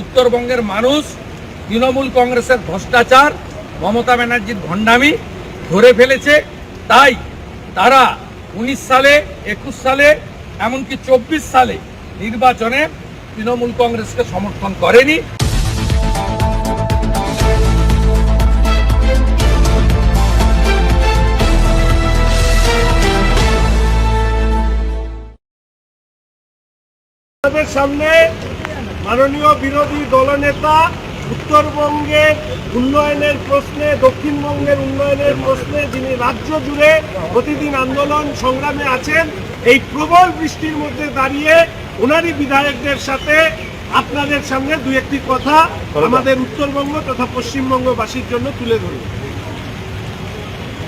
উত্তরবঙ্গের মানুষ, তৃণমূল কংগ্রেসের ভ্রষ্টাচার, মমতা ব্যানার্জির ভণ্ডামি ধরে ফেলেছে। তাই তারা উনিশ সালে, একুশ সালে, এমনকি চব্বিশ সালে নির্বাচনে তৃণমূল কংগ্রেসকে সমর্থন করেনি। সামনে মাননীয় বিরোধী দলনেতা উত্তরবঙ্গের উন্নয়নের প্রশ্নে দক্ষিণবঙ্গের উন্নয়নের প্রশ্নে যিনি রাজ্য জুড়ে প্রতিদিন আন্দোলন সংগ্রামে আছেন এই প্রবল বৃষ্টির মধ্যে দাঁড়িয়ে ওনারই বিধায়কদের সাথে আপনাদের সামনে দু একটি কথা আমাদের উত্তরবঙ্গ তথা পশ্চিমবঙ্গবাসীর জন্য তুলে ধরুন।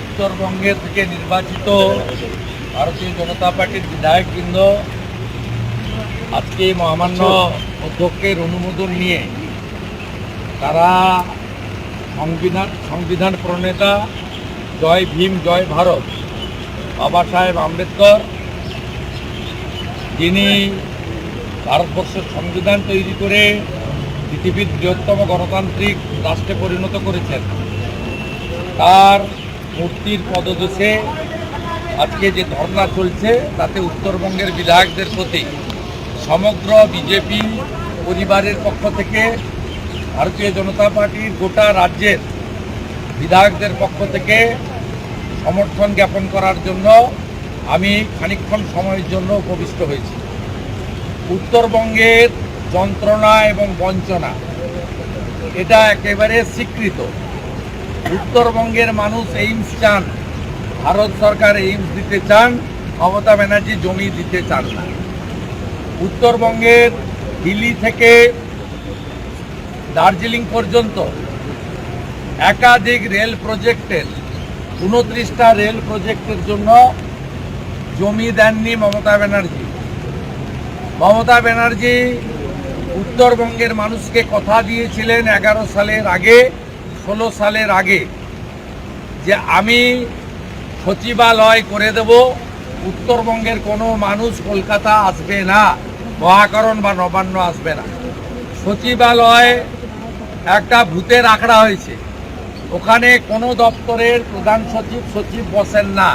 উত্তরবঙ্গের থেকে নির্বাচিত ভারতীয় জনতা পার্টির বিধায়কবৃন্দ আজকে মহামান্য অধ্যক্ষের অনুমোদন নিয়ে তারা সংবিধান সংবিধান প্রণেতা জয় ভীম, জয় ভারত, বাবা সাহেব আম্বেদকর, যিনি ভারতবর্ষের সংবিধান তৈরি করে পৃথিবীর বৃহত্তম গণতান্ত্রিক রাষ্ট্রে পরিণত করেছেন। তার মূর্তির পদদেশে আজকে যে ধর্ণা চলছে, তাতে উত্তরবঙ্গের বিধায়কদের প্রতি সমগ্র বিজেপি পরিবারের পক্ষ থেকে ভারতীয় জনতা পার্টির গোটা রাজ্যের বিধায়কদের পক্ষ থেকে সমর্থন জ্ঞাপন করার জন্য আমি খানিকক্ষণ সময়ের জন্য উপবিষ্ট হয়েছি। উত্তরবঙ্গের যন্ত্রণা এবং বঞ্চনা, এটা একেবারে স্বীকৃত। উত্তরবঙ্গের মানুষ এইমস চান, ভারত সরকার এইমস দিতে চান, মমতা ব্যানার্জি জমি দিতে চান না। উত্তরবঙ্গের দিল্লি থেকে দার্জিলিং পর্যন্ত একাধিক রেল প্রজেক্টের, উনত্রিশটা রেল প্রজেক্টের জন্য জমি দেননি মমতা ব্যানার্জি। মমতা ব্যানার্জি উত্তরবঙ্গের মানুষকে কথা দিয়েছিলেন এগারো সালের আগে, ষোলো সালের আগে, যে আমি সচিবালয় করে দেব, উত্তরবঙ্গের কোনো মানুষ কলকাতা আসবে না। মহাকরণ বা নবান্ন আসবে না। সচিবালয় একটা ভূতের আখড়া হয়েছে। ওখানে কোনো দপ্তরের প্রধান সচিব সচিব বসেন না।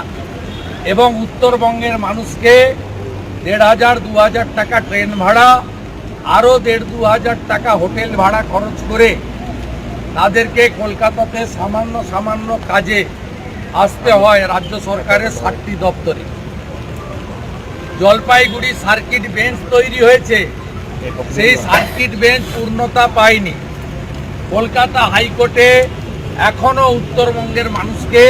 এবং উত্তরবঙ্গের মানুষকে দেড় হাজার, দু হাজার টাকা ট্রেন ভাড়া, আরও দেড়, দু হাজার টাকা হোটেল ভাড়া খরচ করে তাদেরকে কলকাতাতে সামান্য সামান্য কাজে আসতে হয় রাজ্য সরকারের ষাটটি দপ্তরে। জলপাইগুড়ি সার্কিট বেঞ্চ তৈরি হয়েছে। সেই সার্কিট বেঞ্চ পূর্ণতা পায়নি। কলকাতা হাইকোর্টে এখনও উত্তরবঙ্গের মানুষকে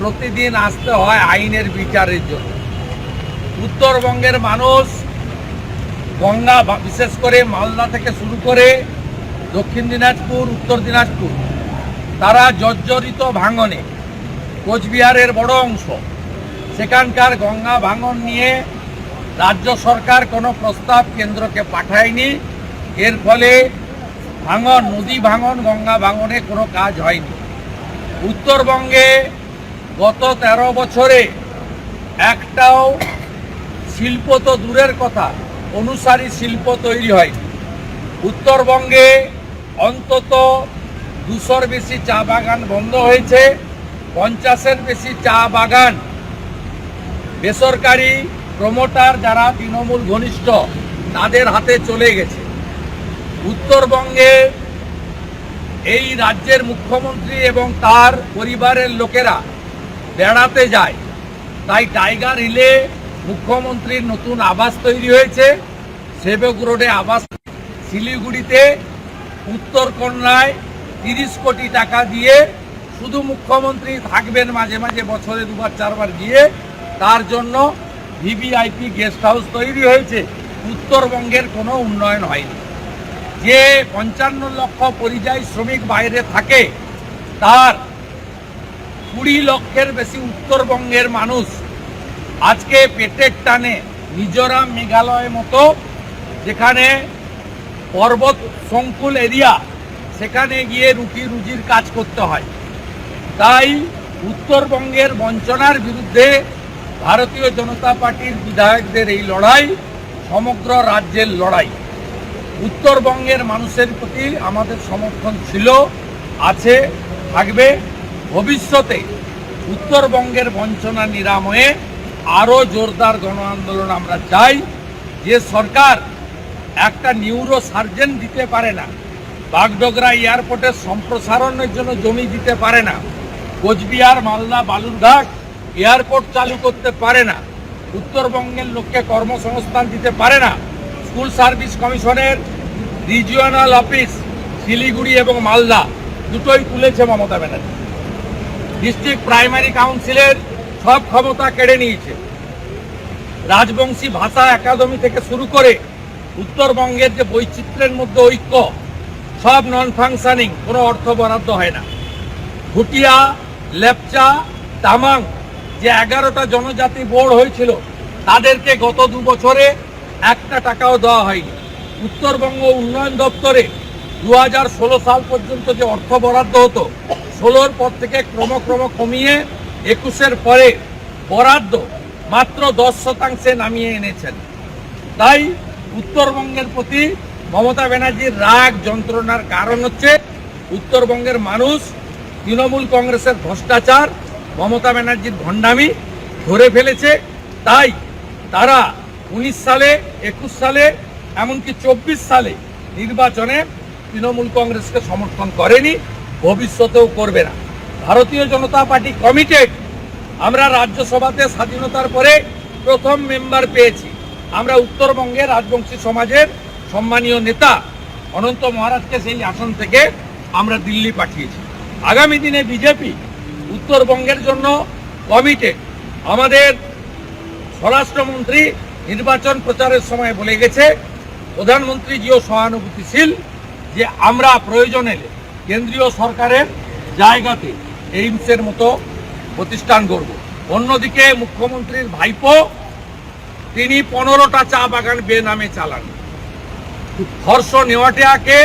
প্রতিদিন আসতে হয় আইনের বিচারের জন্য। উত্তরবঙ্গের মানুষ গঙ্গা বিশেষ করে মালদা থেকে শুরু করে দক্ষিণ দিনাজপুর, উত্তর দিনাজপুর, তারা জর্জরিত ভাঙনে কোচবিহারের বড় অংশ। সেখানকার গঙ্গা ভাঙন নিয়ে রাজ্য সরকার কোনো প্রস্তাব কেন্দ্রকে পাঠায়নি। এর ফলে ভাঙন, নদী ভাঙন, গঙ্গা ভাঙনে কোনো কাজ হয়নি। উত্তরবঙ্গে গত ১৩ বছরে একটাও শিল্প তো দূরের কথা, অনুসারী শিল্প তৈরি হয়নি। উত্তরবঙ্গে অন্তত দুশোর বেশি চা বাগান বন্ধ হয়েছে, পঞ্চাশের বেশি চা বাগান বেসরকারি প্রমোটার যারা তৃণমূল ঘনিষ্ঠ, তাদের হাতে চলে গেছে। উত্তরবঙ্গে এই রাজ্যের মুখ্যমন্ত্রী এবং তার পরিবারের লোকেরা বেড়াতে যায়। তাই টাইগার হিলে মুখ্যমন্ত্রীর নতুন আবাস তৈরি হয়েছে। সেবক রোডে আবাস শিলিগুড়িতে উত্তরকন্যায় তিরিশ কোটি টাকা দিয়ে শুধু মুখ্যমন্ত্রী থাকবেন মাঝে মাঝে বছরে দুবার, চারবার গিয়ে তার জন্য ভিভিআইপি গেস্ট হাউস তৈরি হয়েছে। উত্তরবঙ্গের কোনো উন্নয়ন হয়নি। যে পঞ্চান্ন লক্ষ পরিযায়ী শ্রমিক বাইরে থাকে, তার কুড়ি লক্ষের বেশি উত্তরবঙ্গের মানুষ আজকে পেটের টানে মিজোরাম মেঘালয় মতো, যেখানে পর্বত সংকুল এরিয়া, সেখানে গিয়ে রুটি রুজির কাজ করতে হয়। তাই উত্তরবঙ্গের বঞ্চনার বিরুদ্ধে ভারতীয় জনতা পার্টির বিধায়কদের এই লড়াই, সমগ্র রাজ্যের লড়াই। উত্তরবঙ্গের মানুষের প্রতি আমাদের সমর্থন ছিল, আছে, থাকবে। ভবিষ্যতে উত্তরবঙ্গের বঞ্চনা নিরাময়ে আরও জোরদার গণ আন্দোলন আমরা চাই। যে সরকার একটা নিউরো সার্জন দিতে পারে না, বাগডোগরা এয়ারপোর্টের সম্প্রসারণের জন্য জমি দিতে পারে না, কোচবিহার, মালদা, বালুরঘাট এয়ারপোর্ট চালু করতে পারে না। উত্তরবঙ্গের লোককে কর্মসংস্থান দিতে পারে না। স্কুল সার্ভিস কমিশনের রিজিওনাল অফিস, শিলিগুড়ি এবং মালদা দুটোই তুলেছে মমতা ব্যানার্জি। ডিস্ট্রিক্ট প্রাইমারি কাউন্সিলের সব ক্ষমতা কেড়ে নিয়েছে। রাজবংশী ভাষা একাডেমি থেকে শুরু করে উত্তরবঙ্গের যে বৈচিত্র্যের মধ্যে ঐক্য, সব নন ফাংশনিং কোনো অর্থ বরাদ্দ হয় না। ভুটিয়া, লেপচা, তামাং যে এগারোটা জনজাতি বোর্ড হয়েছিল, তাদেরকে গত দু বছরে একটা টাকাও দেওয়া হয়নি। উত্তরবঙ্গ উন্নয়ন দপ্তরে দু হাজার ষোলো সাল পর্যন্ত যে অর্থ বরাদ্দ হতো, ষোলোর পর থেকে ক্রমক্রম কমিয়ে একুশের পরে বরাদ্দ মাত্র দশ শতাংশে নামিয়ে এনেছেন। তাই উত্তরবঙ্গের প্রতি মমতা ব্যানার্জির রাগ, যন্ত্রণার কারণ হচ্ছে উত্তরবঙ্গের মানুষ তৃণমূল কংগ্রেসের ভ্রষ্টাচার মমতা ব্যানার্জির ভণ্ডামি ধরে ফেলেছে। তাই তারা উনিশ সালে, একুশ সালে, এমনকি চব্বিশ সালে নির্বাচনে তৃণমূল কংগ্রেসকে সমর্থন করেনি, ভবিষ্যতেও করবে না। ভারতীয় জনতা পার্টি কমিটেড আমরা রাজ্যসভাতে স্বাধীনতার পরে প্রথম মেম্বার পেয়েছি। আমরা উত্তরবঙ্গের রাজবংশী সমাজের সম্মানীয় নেতা অনন্ত মহারাজকে সেই আসন থেকে আমরা দিল্লি পাঠিয়েছি। আগামী দিনে বিজেপি উত্তরবঙ্গের জন্য কমিটেড আমাদের স্বরাষ্ট্রমন্ত্রী নির্বাচন প্রচারের সময় বলে গেছে প্রধানমন্ত্রীজিও সহানুভূতিশীল, যে আমরা প্রয়োজন এলে কেন্দ্রীয় সরকারের জায়গাতে এইমসের মতো প্রতিষ্ঠান গড়ব। অন্যদিকে মুখ্যমন্ত্রীর ভাইপো, তিনি পনেরোটা চা বাগান বেনামে চালান। হর্ষ নেওয়াটিয়াকে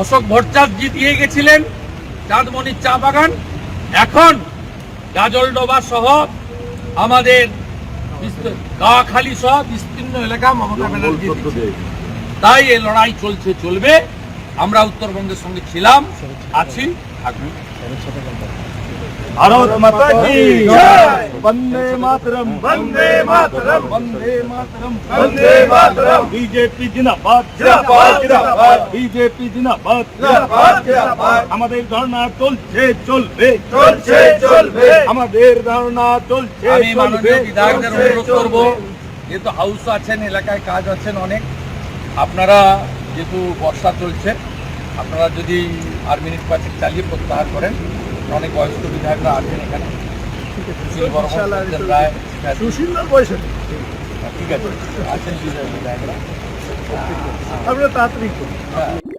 অশোক ভট্টাচার্য দিয়ে গেছিলেন চাঁদমণির চা বাগান। এখন গাজলডোবা সহ আমাদের গাখালি সহ বিস্তীর্ণ এলাকা মমতা ব্যানার্জি। তাই এ লড়াই চলছে চলবে। আমরা উত্তরবঙ্গের সঙ্গে ছিলাম আছি থাকব। ভারত মাতা কি বন্দে মাতরম বন্দে মাতরম! বন্দে মাতরম বন্দে মাতরম! বিজেপি জিন্দাবাদ জিন্দাবাদ জিন্দাবাদ বিজেপি জিন্দাবাদ জিন্দাবাদ জিন্দাবাদ! আমাদের ধারণা চলছে চলবে চলছে চলবে! আমাদের ধারণা চলছে আমি মাননীয় বিধায়কদের অনুরোধ করব যেহেতু হাউস আছেন এলাকায় কাজ আছেন অনেক আপনারা যেহেতু বর্ষা চলছে আপনারা যদি আর মিনিট পাঁচেক চালিয়ে প্রত্যাহার করেন অনেক বয়স্ক বিধায়করা আছেন এখানে। ঠিক আছে। আছেন বিধায়করা। আপনারা তাড়াতাড়ি হ্যাঁ।